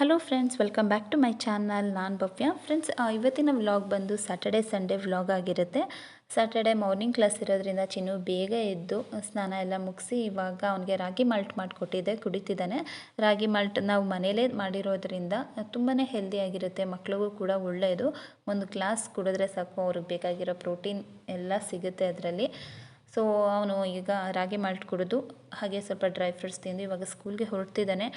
Hello friends welcome back to my channel ನಾನು Bhavya friends ಇವತ್ತಿನ vlog ಬಂದು ಸ್ಯಾಟರ್ಡೆ ಸಂಡೇ ವ್ಲಾಗ್ ಆಗಿರುತ್ತೆ. ಸ್ಯಾಟರ್ಡೆ ಮಾರ್ನಿಂಗ್ ಕ್ಲಾಸ್ ಇರೋದ್ರಿಂದ ಚಿನ್ನು ಬೇಗ ಎದ್ದು ಸ್ನಾನ ಎಲ್ಲ ಮುಗಿಸಿ ಇವಾಗ ಅವನಿಗೆ ರಾಗಿ ಮಾಲ್ಟ್ ಮಾಡಿಕೊಟ್ಟಿದ್ದೆ, ಕುಡಿತಿದ್ದಾನೆ. ರಾಗಿ ಮಾಲ್ಟ್ ನಾವು ಮನೇಲೇ ಮಾಡಿರೋದ್ರಿಂದ ತುಂಬಾ ಹೆಲ್ದಿಯಾಗಿರುತ್ತೆ ಮಕ್ಳಿಗೂ ಕೂಡ ಒಳ್ಳೆಯದು ಒಂದು ಗ್ಲಾಸ್ ಕುಡಿದ್ರೆ ಸಾಕು, ಅವ್ರಿಗೆ ಬೇಕಾಗಿರೋ ಪ್ರೋಟೀನ್ ಎಲ್ಲ ಸಿಗುತ್ತೆ ಅದರಲ್ಲಿ. ಸೊ ಅವನು ಈಗ ರಾಗಿ ಮಾಲ್ಟ್ ಕುಡಿದು, ಹಾಗೆ ಸ್ವಲ್ಪ ಡ್ರೈ ಫ್ರೂಟ್ಸ್ ತಿಂದು ಇವಾಗ ಸ್ಕೂಲ್ಗೆ ಹೊರಡ್ತಿದ್ದಾನೆ.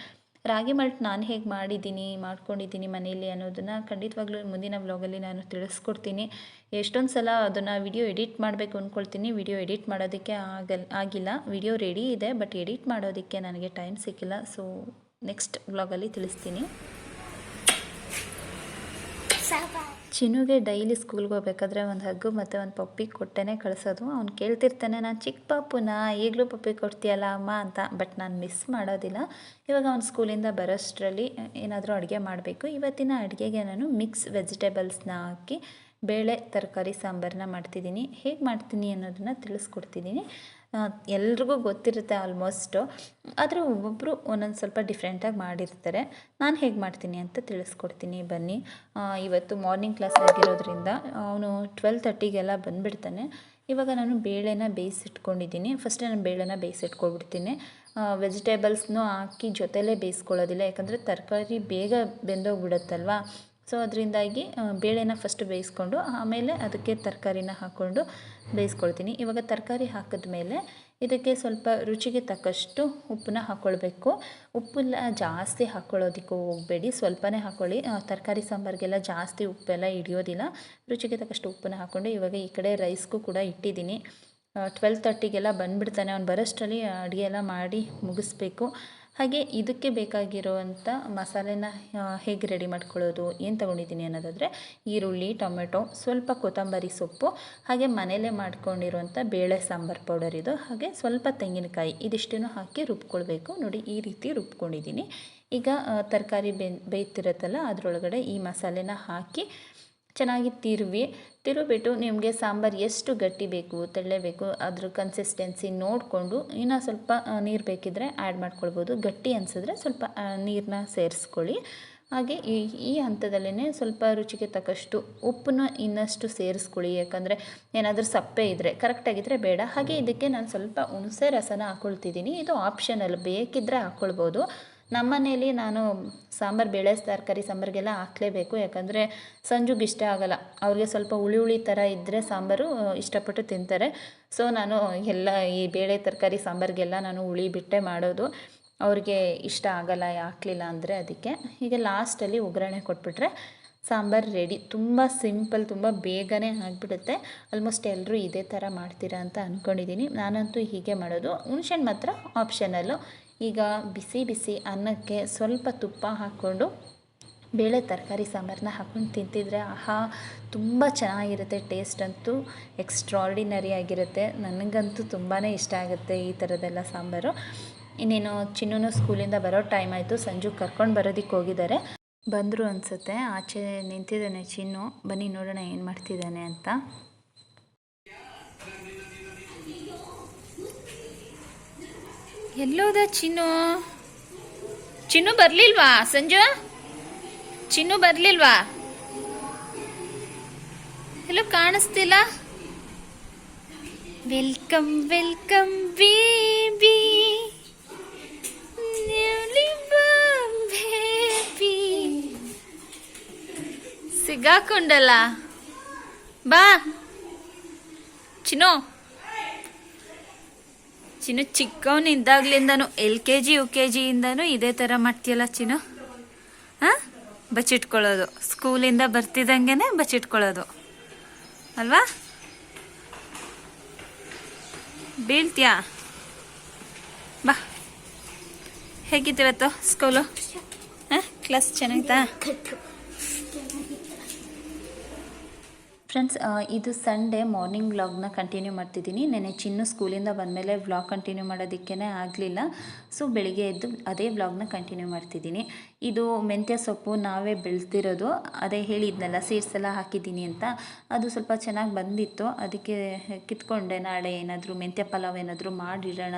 ರಾಗಿ ಮಾಲ್ಟ್ ನಾನು ಹೇಗೆ ಮಾಡಿದ್ದೀನಿ, ಮಾಡ್ಕೊಂಡಿದ್ದೀನಿ ಮನೆಯಲ್ಲಿ ಅನ್ನೋದನ್ನು ಖಂಡಿತವಾಗ್ಲೂ ಮುಂದಿನ ವ್ಲಾಗಲ್ಲಿ ನಾನು ತಿಳಿಸ್ಕೊಡ್ತೀನಿ. ಎಷ್ಟೊಂದು ಸಲ ಅದನ್ನು ವಿಡಿಯೋ ಎಡಿಟ್ ಮಾಡಬೇಕು ಅಂದ್ಕೊಳ್ತೀನಿ ವಿಡಿಯೋ ಎಡಿಟ್ ಮಾಡೋದಕ್ಕೆ ಆಗಲ್, ಆಗಿಲ್ಲ. ವಿಡಿಯೋ ರೆಡಿ ಇದೆ ಬಟ್ ಎಡಿಟ್ ಮಾಡೋದಕ್ಕೆ ನನಗೆ ಟೈಮ್ ಸಿಕ್ಕಿಲ್ಲ. ಸೊ ನೆಕ್ಸ್ಟ್ ವ್ಲಾಗಲ್ಲಿ ತಿಳಿಸ್ತೀನಿ. ಚಿನ್ನುಗೆ ಡೈಲಿ ಸ್ಕೂಲ್ಗೆ ಹೋಗ್ಬೇಕಾದ್ರೆ ಒಂದು ಹಗ್ಗು ಮತ್ತು ಒಂದು ಪಪ್ಪಿ ಕೊಟ್ಟೇ ಕಳಿಸೋದು. ಅವ್ನು ಕೇಳ್ತಿರ್ತಾನೆ, ನಾನು ಚಿಕ್ಕ ಪಾಪುನ, ಈಗಲೂ ಪಪ್ಪಿ ಕೊಡ್ತೀಯಲ್ಲ ಅಮ್ಮ ಅಂತ. ಬಟ್ ನಾನು ಮಿಸ್ ಮಾಡೋದಿಲ್ಲ. ಇವಾಗ ಅವ್ನು ಸ್ಕೂಲಿಂದ ಬರೋಷ್ಟರಲ್ಲಿ ಏನಾದರೂ ಅಡುಗೆ ಮಾಡಬೇಕು. ಇವತ್ತಿನ ಅಡುಗೆಗೆ ನಾನು ಮಿಕ್ಸ್ ವೆಜಿಟೇಬಲ್ಸ್ನ ಹಾಕಿ, ಬೇಳೆ, ತರಕಾರಿ ಸಾಂಬಾರನ್ನ ಮಾಡ್ತಿದ್ದೀನಿ. ಹೇಗೆ ಮಾಡ್ತೀನಿ ಅನ್ನೋದನ್ನು ತಿಳಿಸ್ಕೊಡ್ತಿದ್ದೀನಿ. ಎಲ್ರಿಗೂ ಗೊತ್ತಿರುತ್ತೆ ಆಲ್ಮೋಸ್ಟು ಆದರೆ ಒಬ್ಬೊಬ್ಬರು ಒಂದೊಂದು ಸ್ವಲ್ಪ ಡಿಫ್ರೆಂಟಾಗಿ ಮಾಡಿರ್ತಾರೆ. ನಾನು ಹೇಗೆ ಮಾಡ್ತೀನಿ ಅಂತ ತಿಳಿಸ್ಕೊಡ್ತೀನಿ, ಬನ್ನಿ. ಇವತ್ತು ಮಾರ್ನಿಂಗ್ ಕ್ಲಾಸ್ ಆಗಿರೋದ್ರಿಂದ ಅವನು ಟ್ವೆಲ್ ತರ್ಟಿಗೆಲ್ಲ ಬಂದುಬಿಡ್ತಾನೆ. ಇವಾಗ ನಾನು ಬೇಳೆನ ಬೇಯಿಸಿಟ್ಕೊಂಡಿದ್ದೀನಿ. ಫಸ್ಟ್ ನಾನು ಬೇಳೆನ ಬೇಯಿಸಿಟ್ಕೊಳ್ಬಿಡ್ತೀನಿ ವೆಜಿಟೇಬಲ್ಸ್ನೂ ಹಾಕಿ ಜೊತೆಲೇ ಬೇಯಿಸ್ಕೊಳ್ಳೋದಿಲ್ಲ. ಯಾಕಂದರೆ ತರಕಾರಿ ಬೇಗ ಬೆಂದೋಗ್ಬಿಡುತ್ತಲ್ವ? ಸೊ ಅದರಿಂದಾಗಿ ಬೇಳೆನ ಫಸ್ಟ್ ಬೇಯಿಸ್ಕೊಂಡು, ಆಮೇಲೆ ಅದಕ್ಕೆ ತರಕಾರಿನ ಹಾಕ್ಕೊಂಡು ಬೇಯಿಸ್ಕೊಳ್ತೀನಿ. ಇವಾಗ ತರಕಾರಿ ಹಾಕಿದ ಮೇಲೆ ಇದಕ್ಕೆ ಸ್ವಲ್ಪ ರುಚಿಗೆ ತಕ್ಕಷ್ಟು ಉಪ್ಪನ್ನ ಹಾಕ್ಕೊಳ್ಬೇಕು ಉಪ್ಪೆಲ್ಲ ಜಾಸ್ತಿ ಹಾಕ್ಕೊಳ್ಳೋದಕ್ಕೂ ಹೋಗಬೇಡಿ. ಸ್ವಲ್ಪನೇ ಹಾಕ್ಕೊಳ್ಳಿ ತರಕಾರಿ ಸಾಂಬಾರಿಗೆಲ್ಲ ಜಾಸ್ತಿ ಉಪ್ಪೆಲ್ಲ ಹಿಡಿಯೋದಿಲ್ಲ. ರುಚಿಗೆ ತಕ್ಕಷ್ಟು ಉಪ್ಪನ್ನ ಹಾಕ್ಕೊಂಡು ಇವಾಗ ಈ ಕಡೆ ರೈಸ್ಗೂ ಕೂಡ ಇಟ್ಟಿದ್ದೀನಿ. ಟ್ವೆಲ್ ತರ್ಟಿಗೆಲ್ಲ ಬಂದುಬಿಡ್ತಾನೆ. ಅವ್ನು ಬರೋಷ್ಟರಲ್ಲಿ ಅಡುಗೆ ಎಲ್ಲ ಮಾಡಿ ಮುಗಿಸ್ಬೇಕು. ಹಾಗೆ ಇದಕ್ಕೆ ಬೇಕಾಗಿರುವಂಥ ಮಸಾಲೆನ ಹೇಗೆ ರೆಡಿ ಮಾಡ್ಕೊಳ್ಳೋದು, ಏನು ತೊಗೊಂಡಿದ್ದೀನಿ ಅನ್ನೋದಾದರೆ ಈರುಳ್ಳಿ, ಟೊಮೆಟೊ, ಸ್ವಲ್ಪ ಕೊತ್ತಂಬರಿ ಸೊಪ್ಪು, ಹಾಗೆ ಮನೆಯಲ್ಲೇ ಮಾಡ್ಕೊಂಡಿರುವಂಥ ಬೇಳೆ ಸಾಂಬಾರು ಪೌಡರ್ ಇದು, ಹಾಗೆ ಸ್ವಲ್ಪ ತೆಂಗಿನಕಾಯಿ ಇದಿಷ್ಟೂ ಹಾಕಿ ರುಬ್ಕೊಳ್ಬೇಕು. ನೋಡಿ, ಈ ರೀತಿ ರುಬ್ಕೊಂಡಿದ್ದೀನಿ. ಈಗ ತರಕಾರಿ ಬೆ ಬೇಯ್ತಿರುತ್ತಲ್ಲ, ಅದರೊಳಗಡೆ ಈ ಮಸಾಲೆನ ಹಾಕಿ ಚೆನ್ನಾಗಿ ತಿರುವಿ ತಿರುವಿಬಿಟ್ಟು ನಿಮಗೆ ಸಾಂಬಾರು ಎಷ್ಟು ಗಟ್ಟಿ ಬೇಕು ತೆಳ್ಳೇಬೇಕು ಅದ್ರ ಕನ್ಸಿಸ್ಟೆನ್ಸಿ ನೋಡಿಕೊಂಡು ಇನ್ನೂ ಸ್ವಲ್ಪ ನೀರು ಬೇಕಿದ್ದರೆ ಆ್ಯಡ್ ಮಾಡ್ಕೊಳ್ಬೋದು. ಗಟ್ಟಿ ಅನಿಸಿದ್ರೆ ಸ್ವಲ್ಪ ನೀರನ್ನ ಸೇರಿಸ್ಕೊಳ್ಳಿ. ಹಾಗೆ ಈ ಈ ಹಂತದಲ್ಲೇ ಸ್ವಲ್ಪ ರುಚಿಗೆ ತಕ್ಕಷ್ಟು ಉಪ್ಪನ್ನ ಇನ್ನಷ್ಟು ಸೇರಿಸ್ಕೊಳ್ಳಿ. ಯಾಕಂದರೆ ಏನಾದರೂ ಸಪ್ಪೆ ಇದ್ದರೆ ಕರೆಕ್ಟಾಗಿದ್ದರೆ ಬೇಡ. ಹಾಗೆ ಇದಕ್ಕೆ ನಾನು ಸ್ವಲ್ಪ ಹುಣಸೆ ರಸನ ಹಾಕ್ಕೊಳ್ತಿದ್ದೀನಿ ಇದು ಆಪ್ಷನಲ್ ಬೇಕಿದ್ದರೆ ಹಾಕ್ಕೊಳ್ಬೋದು ನಮ್ಮ ಮನೇಲಿ ನಾನು ಸಾಂಬಾರು ಬೇಳೆ ತರಕಾರಿ ಸಾಂಬಾರಿಗೆಲ್ಲ ಹಾಕಲೇಬೇಕು. ಯಾಕಂದರೆ ಸಂಜುಗೆ ಇಷ್ಟ ಆಗೋಲ್ಲ. ಅವ್ರಿಗೆ ಸ್ವಲ್ಪ ಹುಳಿ ಹುಳಿ ಥರ ಇದ್ದರೆ ಸಾಂಬಾರು ಇಷ್ಟಪಟ್ಟು ತಿಂತಾರೆ. ಸೊ, ನಾನು ಎಲ್ಲ ಈ ಬೇಳೆ, ತರಕಾರಿ ಸಾಂಬಾರಿಗೆಲ್ಲ ನಾನು ಹುಳಿ ಬಿಟ್ಟೆ ಮಾಡೋದು. ಅವ್ರಿಗೆ ಇಷ್ಟ ಆಗಲ್ಲ, ಹಾಕ್ಲಿಲ್ಲ ಅಂದರೆ ಅದಕ್ಕೆ. ಹೀಗೆ ಲಾಸ್ಟಲ್ಲಿ ಒಗ್ಗರಣೆ ಕೊಟ್ಬಿಟ್ರೆ ಸಾಂಬಾರು ರೆಡಿ ತುಂಬ ಸಿಂಪಲ್ ತುಂಬ ಬೇಗನೆ ಆಗಿಬಿಡುತ್ತೆ. ಆಲ್ಮೋಸ್ಟ್ ಎಲ್ಲರೂ ಇದೇ ಥರ ಮಾಡ್ತೀರಾ ಅಂತ ಅಂದ್ಕೊಂಡಿದ್ದೀನಿ ನಾನಂತೂ ಹೀಗೆ ಮಾಡೋದು. ಹುಣ್ಸೆಹಣ್ಣು ಮಾತ್ರ ಆಪ್ಷನಲ್ಲು ಈಗ ಬಿಸಿ ಬಿಸಿ ಅನ್ನಕ್ಕೆ ಸ್ವಲ್ಪ ತುಪ್ಪ ಹಾಕ್ಕೊಂಡು ಬೇಳೆ ತರಕಾರಿ ಸಾಂಬಾರನ್ನ ಹಾಕ್ಕೊಂಡು ತಿಂತಿದ್ರೆ ಆಹಾ, ತುಂಬ ಚೆನ್ನಾಗಿರುತ್ತೆ ಟೇಸ್ಟ್ ಅಂತೂ ಎಕ್ಸ್ಟ್ರಾರ್ಡಿನರಿ ಆಗಿರುತ್ತೆ. ನನಗಂತೂ ತುಂಬಾ ಇಷ್ಟ ಆಗುತ್ತೆ ಈ ಥರದ್ದೆಲ್ಲ ಸಾಂಬಾರು. ಇನ್ನೇನು ಚಿನ್ನೂ ಸ್ಕೂಲಿಂದ ಬರೋ ಟೈಮ್ ಆಯಿತು, ಸಂಜು ಕರ್ಕೊಂಡು ಬರೋದಕ್ಕೆ ಹೋಗಿದ್ದಾರೆ. ಬಂದರು ಅನಿಸುತ್ತೆ, ಆಚೆ ನಿಂತಿದ್ದಾನೆ ಚಿನ್ನು, ಬನ್ನಿ ನೋಡೋಣ ಏನು ಮಾಡ್ತಿದ್ದಾನೆ ಅಂತ. ಎಲ್ಲೋದ ಚಿನ್ನು? ಚಿನ್ನು ಬರ್ಲಿಲ್ವಾ ಸಂಜು? ಚಿನ್ನು ಬರ್ಲಿಲ್ವಾ? ಎಲ್ಲೋ ಕಾಣಿಸ್ತಿಲ್ಲ? Welcome welcome baby. ಸಿಗಾಕೊಂಡಲ್ಲ. ಬಾ. Chinnu. Chinnu ಚಿಕ್ಕವನಿದ್ದಾಗ್ಲಿಂದನೂ L K G, U K ಜಿಯಿಂದನೂ ಇದೇ ಥರ ಮಾಡ್ತೀಯಲ್ಲ ಚಿನ್ನು? ಹಾಂ? ಬಚ್ಚಿಟ್ಕೊಳ್ಳೋದು. ಸ್ಕೂಲಿಂದ ಬರ್ತಿದ್ದಂಗೆ ಬಚ್ಚಿಟ್ಕೊಳ್ಳೋದು. ಅಲ್ವಾ? ಬೀಳ್ತೀಯಾ? ಬಾ. ಹೇಗಿತ್ತು ಸ್ಕೂಲು? ಹಾಂ? ಕ್ಲಾಸ್ ಚೆನ್ನಾಗಿತ್ತಾ? ಫ್ರೆಂಡ್ಸ್ ಇದು ಸಂಡೇ ಮಾರ್ನಿಂಗ್ ವ್ಲಾಗ್ನ ಕಂಟಿನ್ಯೂ ಮಾಡ್ತಿದ್ದೀನಿ. ನೆನೆ ಚಿನ್ನು ಸ್ಕೂಲಿಂದ ಬಂದಮೇಲೆ ವ್ಲಾಗ್ ಕಂಟಿನ್ಯೂ ಮಾಡೋದಕ್ಕೇ ಆಗಲಿಲ್ಲ. ಸೊ ಬೆಳಿಗ್ಗೆ ಎದ್ದು ಅದೇ ವ್ಲಾಗ್ನ ಕಂಟಿನ್ಯೂ ಮಾಡ್ತಿದ್ದೀನಿ. ಇದು ಮೆಂತ್ಯ ಸೊಪ್ಪು ನಾವೇ ಬೆಳೆದಿರೋದು. ಅದೇ ಹೇಳಿದ್ನಲ್ಲ ಸೀಡ್ಸ್ ಎಲ್ಲ ಹಾಕಿದ್ದೀನಿ ಅಂತ. ಅದು ಸ್ವಲ್ಪ ಚೆನ್ನಾಗಿ ಬಂದಿತ್ತು. ಅದಕ್ಕೆ ಕಿತ್ಕೊಂಡೆ, ನಾಳೆ ಏನಾದರೂ ಮೆಂತ್ಯ ಪಲಾವ್ ಏನಾದರೂ ಮಾಡಿಡೋಣ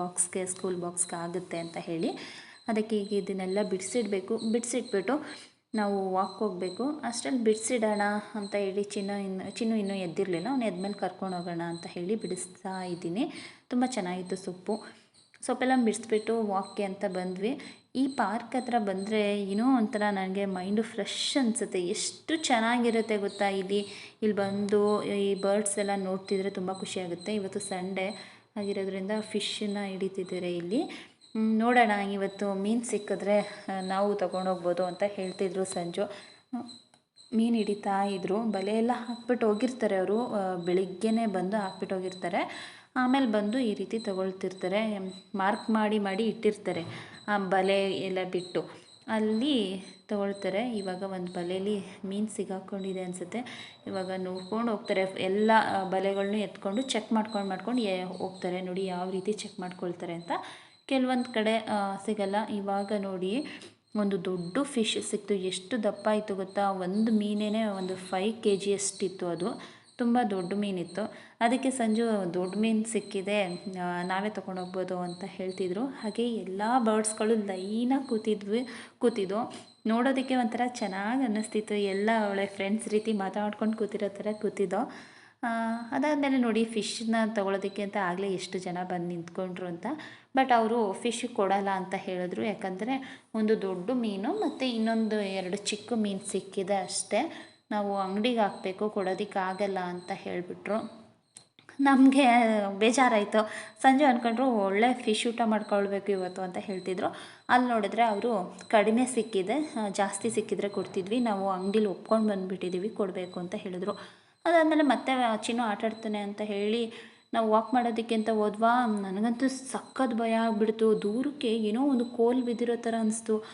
ಬಾಕ್ಸ್ಗೆ ಸ್ಕೂಲ್ ಬಾಕ್ಸ್ಗೆ ಆಗುತ್ತೆ ಅಂತ ಹೇಳಿ. ಅದಕ್ಕೆ ಈಗ ಇದನ್ನೆಲ್ಲ ಬಿಡಿಸಿಡಬೇಕು. ಬಿಡಿಸಿಟ್ಬಿಟ್ಟು ನಾವು ವಾಕ್ ಹೋಗಬೇಕು. ಅಷ್ಟರಲ್ಲಿ ಬಿಡಿಸಿಡೋಣ ಅಂತ ಹೇಳಿ ಚಿನ್ನು ಇನ್ನು, ಚಿನ್ನು ಇನ್ನೂ ಎದ್ದಿರಲಿಲ್ಲ. ಅವ್ನು ಎದ್ಮೇಲೆ ಕರ್ಕೊಂಡು ಹೋಗೋಣ ಅಂತ ಹೇಳಿ ಬಿಡಿಸ್ತಾ ಇದ್ದೀನಿ. ತುಂಬ ಚೆನ್ನಾಗಿತ್ತು ಸೊಪ್ಪು. ಸೊಪ್ಪೆಲ್ಲ ಬಿಡಿಸ್ಬಿಟ್ಟು ವಾಕ್ಗೆ ಅಂತ ಬಂದ್ವಿ. ಈ ಪಾರ್ಕ್ ಹತ್ರ ಬಂದರೆ ಏನೋ ಒಂಥರ ನನಗೆ ಮೈಂಡು ಫ್ರೆಶ್ ಅನಿಸುತ್ತೆ. ಎಷ್ಟು ಚೆನ್ನಾಗಿರುತ್ತೆ ಗೊತ್ತಾ ಇಲ್ಲಿ. ಇಲ್ಲಿ ಬಂದು ಈ ಬರ್ಡ್ಸ್ ಎಲ್ಲ ನೋಡ್ತಿದ್ರೆ ತುಂಬ ಖುಷಿಯಾಗುತ್ತೆ ಇವತ್ತು ಸಂಡೇ ಆಗಿರೋದ್ರಿಂದ ಫಿಶನ್ನ ಹಿಡಿತಿದ್ದಾರೆ ಇಲ್ಲಿ. ನೋಡೋಣ, ಇವತ್ತು ಮೀನು ಸಿಕ್ಕಿದ್ರೆ ನಾವು ತೊಗೊಂಡೋಗ್ಬೋದು ಅಂತ ಹೇಳ್ತಿದ್ರು ಸಂಜು. ಮೀನು ಹಿಡಿತಾ ಇದ್ರು. ಬಲೆ ಎಲ್ಲ ಹಾಕ್ಬಿಟ್ಟು ಹೋಗಿರ್ತಾರೆ ಅವರು. ಬೆಳಿಗ್ಗೆನೇ ಬಂದು ಹಾಕ್ಬಿಟ್ಟು ಹೋಗಿರ್ತಾರೆ. ಆಮೇಲೆ ಬಂದು ಈ ರೀತಿ ತಗೊಳ್ತಿರ್ತಾರೆ. ಮಾರ್ಕ್ ಮಾಡಿ ಮಾಡಿ ಇಟ್ಟಿರ್ತಾರೆ ಆ ಬಲೆ ಎಲ್ಲ ಬಿಟ್ಟು. ಅಲ್ಲಿ ತಗೊಳ್ತಾರೆ. ಇವಾಗ ಒಂದು ಬಲೆಯಲ್ಲಿ ಮೀನು ಸಿಗಾಕೊಂಡಿದೆ ಅನಿಸುತ್ತೆ. ಇವಾಗ ನೋಡ್ಕೊಂಡು ಹೋಗ್ತಾರೆ. ಎಲ್ಲ ಬಲೆಗಳನ್ನೂ ಬಲೆಗಳ್ನೂ ಎತ್ಕೊಂಡು ಚೆಕ್ ಮಾಡ್ಕೊಂಡು ಮಾಡ್ಕೊಂಡು ಹೋಗ್ತಾರೆ. ನೋಡಿ, ಯಾವ ರೀತಿ ಚೆಕ್ ಮಾಡ್ಕೊಳ್ತಾರೆ ಅಂತ. ಕೆಲವೊಂದು ಕಡೆ ಸಿಗಲ್ಲ. ಇವಾಗ ನೋಡಿ, ಒಂದು ದೊಡ್ಡ ಫಿಶ್ ಸಿಕ್ತು. ಎಷ್ಟು ದಪ್ಪ ಆಯಿತು ಗೊತ್ತಾ? ಒಂದು ಮೀನೇ ಒಂದು ಫೈವ್ ಕೆ ಜಿಯಷ್ಟಿತ್ತು ಅದು. ತುಂಬ ದೊಡ್ಡ ಮೀನಿತ್ತು. ಅದಕ್ಕೆ ಸಂಜು ದೊಡ್ಡ ಮೀನು ಸಿಕ್ಕಿದೆ ನಾವೇ ತೊಗೊಂಡೋಗ್ಬೋದು ಅಂತ ಹೇಳ್ತಿದ್ರು. ಹಾಗೆ ಎಲ್ಲ ಬರ್ಡ್ಸ್ಗಳು ಲೈನಾಗಿ ಕೂತಿದ್ವಿ ಕೂತಿದ್ವು ನೋಡೋದಕ್ಕೆ ಒಂಥರ ಚೆನ್ನಾಗಿ ಅನ್ನಿಸ್ತಿತ್ತು. ಎಲ್ಲ ಅವಳೆ ಫ್ರೆಂಡ್ಸ್ ರೀತಿ ಮಾತಾಡ್ಕೊಂಡು ಕೂತಿರೋ ಥರ ಕೂತಿದ್ದೋ. ಅದಾದಮೇಲೆ ನೋಡಿ ಫಿಶ್ನ ತೊಗೊಳೋದಕ್ಕೆ ಅಂತ ಆಗಲೇ ಎಷ್ಟು ಜನ ಬಂದು ನಿಂತ್ಕೊಂಡ್ರು ಅಂತ. ಬಟ್ ಅವರು ಫಿಶ್ ಕೊಡಲ್ಲ ಅಂತ ಹೇಳಿದ್ರು. ಯಾಕಂದರೆ ಒಂದು ದೊಡ್ಡ ಮೀನು ಮತ್ತು ಇನ್ನೊಂದು ಎರಡು ಚಿಕ್ಕ ಮೀನು ಸಿಕ್ಕಿದೆ ಅಷ್ಟೇ. ನಾವು ಅಂಗಡಿಗೆ ಹಾಕಬೇಕು ಕೊಡೋದಕ್ಕಾಗಲ್ಲ ಅಂತ ಹೇಳಿಬಿಟ್ರು. ನಮಗೆ ಬೇಜಾರಾಯಿತು. ಸಂಜೆ ಅಂದ್ಕೊಂಡ್ರು ಒಳ್ಳೆ ಫಿಶ್ ಊಟ ಮಾಡ್ಕೊಳ್ಬೇಕು ಇವತ್ತು ಅಂತ ಹೇಳ್ತಿದ್ರು. ಅಲ್ಲಿ ನೋಡಿದ್ರೆ ಅವರು ಕಡಿಮೆ ಸಿಕ್ಕಿದೆ, ಜಾಸ್ತಿ ಸಿಕ್ಕಿದ್ರೆ ಕೊಡ್ತಿದ್ವಿ. ನಾವು ಅಂಗಡಿಲಿ ಒಪ್ಕೊಂಡು ಬಂದುಬಿಟ್ಟಿದ್ದೀವಿ ಕೊಡಬೇಕು ಅಂತ ಹೇಳಿದ್ರು. ಅದಾದಮೇಲೆ ಮತ್ತೆ ಚಿನ್ನು ಆಟಾಡ್ತಾನೆ ಅಂತ ಹೇಳಿ ನಾವು ವಾಕ್ ಮಾಡೋದಕ್ಕೆ ಅಂತ ಹೋದ್ವಾ? ನನಗಂತೂ ಸಖತ್ ಭಯ ಆಗಿಬಿಡ್ತು. ದೂರಕ್ಕೆ ಏನೋ ಒಂದು ಕೋಲ್ ಬಿದ್ದಿರೋ ಥರ ಅನಿಸ್ತು.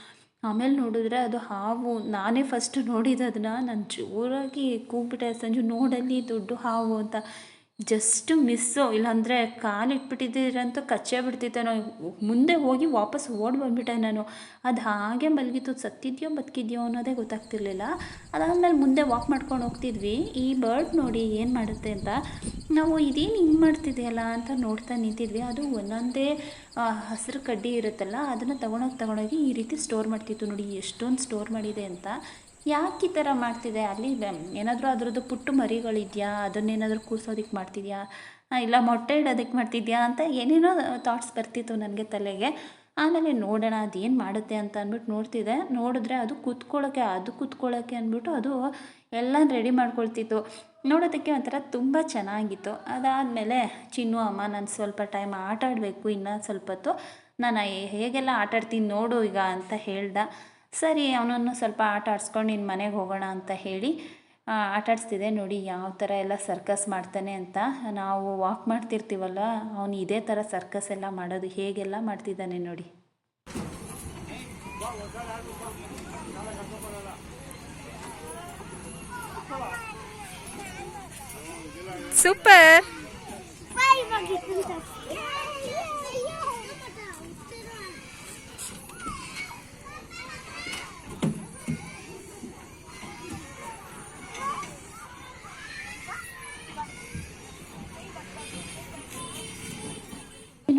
ಆಮೇಲೆ ನೋಡಿದ್ರೆ ಅದು ಹಾವು. ನಾನೇ ಫಸ್ಟ್ ನೋಡಿದ್ದು ಅದನ್ನ. ನಾನು ಜೋರಾಗಿ ಕೂಗ್ಬಿಟ್ಟೆ. ಸಂಜು ನೋಡಲ್ಲಿ ದೊಡ್ಡ ಹಾವು ಅಂತ. ಜಸ್ಟ್ ಮಿಸ್ಸು, ಇಲ್ಲಾಂದರೆ ಕಾಲಿಟ್ಬಿಟ್ಟಿದ್ದೀರಂತೂ ಕಚ್ಚೇ ಬಿಡ್ತಿತ್ತೇನೋ ಮುಂದೆ ಹೋಗಿ ವಾಪಸ್ ಓಡಿ ಬಂದ್ಬಿಟ್ಟೆ ನಾನು. ಅದು ಹಾಗೆ ಮಲಗಿತ್ತು ಸತ್ತಿದ್ಯೋ, ಬದುಕಿದ್ಯೋ ಅನ್ನೋದೇ ಗೊತ್ತಾಗ್ತಿರ್ಲಿಲ್ಲ. ಅದಾದಮೇಲೆ ಮುಂದೆ ವಾಕ್ ಮಾಡ್ಕೊಂಡು ಹೋಗ್ತಿದ್ವಿ. ಈ ಬರ್ಡ್ ನೋಡಿ ಏನು ಮಾಡುತ್ತೆ ಅಂತ. ನಾವು, ಇದೇನು ಹಿಂಗೆ ಮಾಡ್ತಿದೆಯಲ್ಲ? ಅಂತ ನೋಡ್ತಾ ನಿಂತಿದ್ವಿ. ಅದು ಒಂದೊಂದೇ ಹಸಿರು ಕಡ್ಡಿ ಇರುತ್ತಲ್ಲ, ಅದನ್ನು ತಗೊಂಡೋಗಿ ತಗೊಂಡೋಗಿ ಈ ರೀತಿ ಸ್ಟೋರ್ ಮಾಡ್ತಿತ್ತು ನೋಡಿ, ಎಷ್ಟೊಂದು ಸ್ಟೋರ್ ಮಾಡಿದೆ ಅಂತ. ಯಾಕೆ ಈ ಥರ ಮಾಡ್ತಿದೆ? ಅಲ್ಲಿ ಏನಾದರೂ ಅದರದ್ದು ಪುಟ್ಟು ಮರಿಗಳಿದೆಯಾ? ಅದನ್ನೇನಾದರೂ ಕೂರ್ಸೋದಕ್ಕೆ ಮಾಡ್ತಿದ್ಯಾ? ಇಲ್ಲ ಮೊಟ್ಟೆ ಇಡೋದಕ್ಕೆ ಮಾಡ್ತಿದ್ಯಾ ಅಂತ ಏನೇನೋ ಥಾಟ್ಸ್ ಬರ್ತಿತ್ತು ನನಗೆ ತಲೆಗೆ. ಆಮೇಲೆ ನೋಡೋಣ ಅದೇನು ಮಾಡುತ್ತೆ ಅಂತ ಅಂದ್ಬಿಟ್ಟು ನೋಡ್ತಿದ್ದೆ. ನೋಡಿದ್ರೆ ಅದು ಕೂತ್ಕೊಳ್ಳೋಕ್ಕೆ ಅದು ಕೂತ್ಕೊಳ್ಳೋಕ್ಕೆ ಅಂದ್ಬಿಟ್ಟು ಅದು ಎಲ್ಲ ರೆಡಿ ಮಾಡ್ಕೊಳ್ತಿತ್ತು. ನೋಡೋದಕ್ಕೆ ಒಂಥರ ತುಂಬ ಚೆನ್ನಾಗಿತ್ತು. ಅದಾದಮೇಲೆ, ಚಿನ್ನು, ಅಮ್ಮ, ನಾನು ಸ್ವಲ್ಪ ಟೈಮ್ ಆಟಾಡಬೇಕು ಇನ್ನೂ ಸ್ವಲ್ಪ ಹೊತ್ತು. ನಾನು ಹೇಗೆಲ್ಲ ಆಟಾಡ್ತೀನಿ ನೋಡು ಈಗ ಅಂತ ಹೇಳ್ದ. ಸರಿ, ಅವನನ್ನು ಸ್ವಲ್ಪ ಆಟ ಆಡಿಸ್ಕೊಂಡು ನಿನ್ನ ಮನೆಗೆ ಹೋಗೋಣ ಅಂತ ಹೇಳಿ ಆಟ ಆಡಿಸ್ತಿದೆ. ನೋಡಿ, ಯಾವ ಥರ ಎಲ್ಲ ಸರ್ಕಸ್ ಮಾಡ್ತಾನೆ ಅಂತ. ನಾವು ವಾಕ್ ಮಾಡ್ತಿರ್ತೀವಲ್ಲ, ಅವನು ಇದೇ ಥರ ಸರ್ಕಸ್ ಎಲ್ಲ ಮಾಡೋದು ಹೇಗೆಲ್ಲ ಮಾಡ್ತಿದ್ದಾನೆ ನೋಡಿ. ಸೂಪರ್!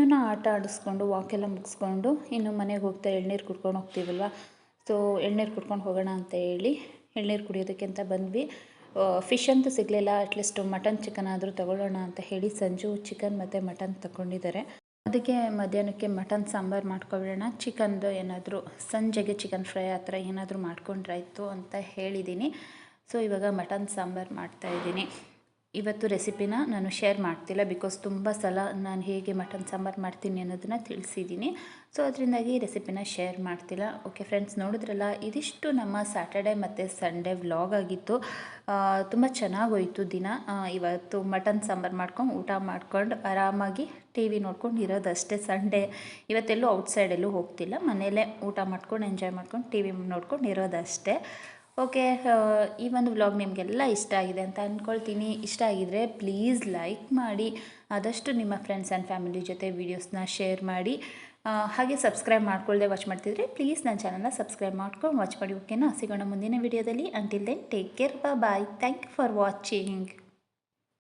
ಇನ್ನೂ ಆಟ ಆಡಿಸ್ಕೊಂಡು ವಾಕೆಲ್ಲ ಮುಗಿಸ್ಕೊಂಡು ಇನ್ನು ಮನೆಗೆ ಹೋಗ್ತಾ ಎಳ್ನೀರು ಕುಡ್ಕೊಂಡು ಹೋಗ್ತೀವಲ್ವ? ಸೊ ಎಳ್ನೀರು ಕುಡ್ಕೊಂಡು ಹೋಗೋಣ ಅಂತ ಹೇಳಿ ಎಳ್ನೀರು ಕುಡಿಯೋದಕ್ಕೆ ಅಂತ ಬಂದ್ವಿ. ಫಿಶ್ ಅಂತೂ ಸಿಗಲಿಲ್ಲ. ಅಟ್ಲೀಸ್ಟ್ ಮಟನ್ ಚಿಕನ್ ಆದರೂ ತಗೊಳ್ಳೋಣ ಅಂತ ಹೇಳಿ ಸಂಜು ಚಿಕನ್ ಮತ್ತು ಮಟನ್ ತಗೊಂಡಿದ್ದಾರೆ ಅದಕ್ಕೆ ಮಧ್ಯಾಹ್ನಕ್ಕೆ ಮಟನ್ ಸಾಂಬಾರು ಮಾಡ್ಕೊಬಿಡೋಣ ಚಿಕನ್ದು ಏನಾದರೂ, ಸಂಜೆಗೆ ಚಿಕನ್ ಫ್ರೈ ಆ ಥರ ಏನಾದರೂ ಮಾಡ್ಕೊಂಡ್ರಾಯ್ತು ಅಂತ ಹೇಳಿದ್ದೀನಿ. ಸೊ ಇವಾಗ ಮಟನ್ ಸಾಂಬಾರು ಮಾಡ್ತಾಯಿದ್ದೀನಿ ಇವತ್ತು ರೆಸಿಪಿನ ನಾನು ಶೇರ್ ಮಾಡ್ತಿಲ್ಲ ಬಿಕಾಸ್ ತುಂಬ ಸಲ ನಾನು ಹೇಗೆ ಮಟನ್ ಸಾಂಬಾರು ಮಾಡ್ತೀನಿ ಅನ್ನೋದನ್ನು ತಿಳಿಸಿದ್ದೀನಿ. ಸೊ ಅದರಿಂದಾಗಿ ರೆಸಿಪಿನ ಶೇರ್ ಮಾಡ್ತಿಲ್ಲ. ಓಕೆ ಫ್ರೆಂಡ್ಸ್ ನೋಡಿದ್ರಲ್ಲ, ಇದಿಷ್ಟು ನಮ್ಮ ಸ್ಯಾಟರ್ಡೆ ಮತ್ತು ಸಂಡೇ ವ್ಲಾಗ್ ಆಗಿತ್ತು. ತುಂಬ ಚೆನ್ನಾಗೋಯಿತು ದಿನ. ಇವತ್ತು ಮಟನ್ ಸಾಂಬಾರು ಮಾಡ್ಕೊಂಡು, ಊಟ ಮಾಡ್ಕೊಂಡು, ಆರಾಮಾಗಿ ಟಿ ವಿ ನೋಡ್ಕೊಂಡು ಇರೋದಷ್ಟೇ ಸಂಡೇ ಇವತ್ತೆಲ್ಲೂ ಔಟ್ಸೈಡೆಲ್ಲೂ ಹೋಗ್ತಿಲ್ಲ. ಮನೆಯಲ್ಲೇ ಊಟ ಮಾಡ್ಕೊಂಡು ಎಂಜಾಯ್ ಮಾಡ್ಕೊಂಡು ಟಿ ವಿ ನೋಡ್ಕೊಂಡು ಇರೋದಷ್ಟೇ. ಓಕೆ ಈ ಒಂದು ವ್ಲಾಗ್ ನಿಮಗೆಲ್ಲ ಇಷ್ಟ ಆಗಿದೆ ಅಂತ ಅಂದ್ಕೊಳ್ತೀನಿ ಇಷ್ಟ ಆಗಿದ್ರೆ ಪ್ಲೀಸ್ ಲೈಕ್ ಮಾಡಿ, ಆದಷ್ಟು ನಿಮ್ಮ ಫ್ರೆಂಡ್ಸ್ ಆ್ಯಂಡ್ ಫ್ಯಾಮಿಲಿ ಜೊತೆ ವೀಡಿಯೋಸ್ನ ಶೇರ್ ಮಾಡಿ. ಹಾಗೆ ಸಬ್ಸ್ಕ್ರೈಬ್ ಮಾಡ್ಕೊಳ್ಳದೆ ವಾಚ್ ಮಾಡ್ತಿದ್ರೆ ಪ್ಲೀಸ್ ನನ್ನ ಚಾನಲ್ನ ಸಬ್ಸ್ಕ್ರೈಬ್ ಮಾಡ್ಕೊಂಡು ವಾಚ್ ಮಾಡಿ ಓಕೆನಾ ಸಿಗೋಣ ಮುಂದಿನ ವೀಡಿಯೋದಲ್ಲಿ until then take care bye thank you for watching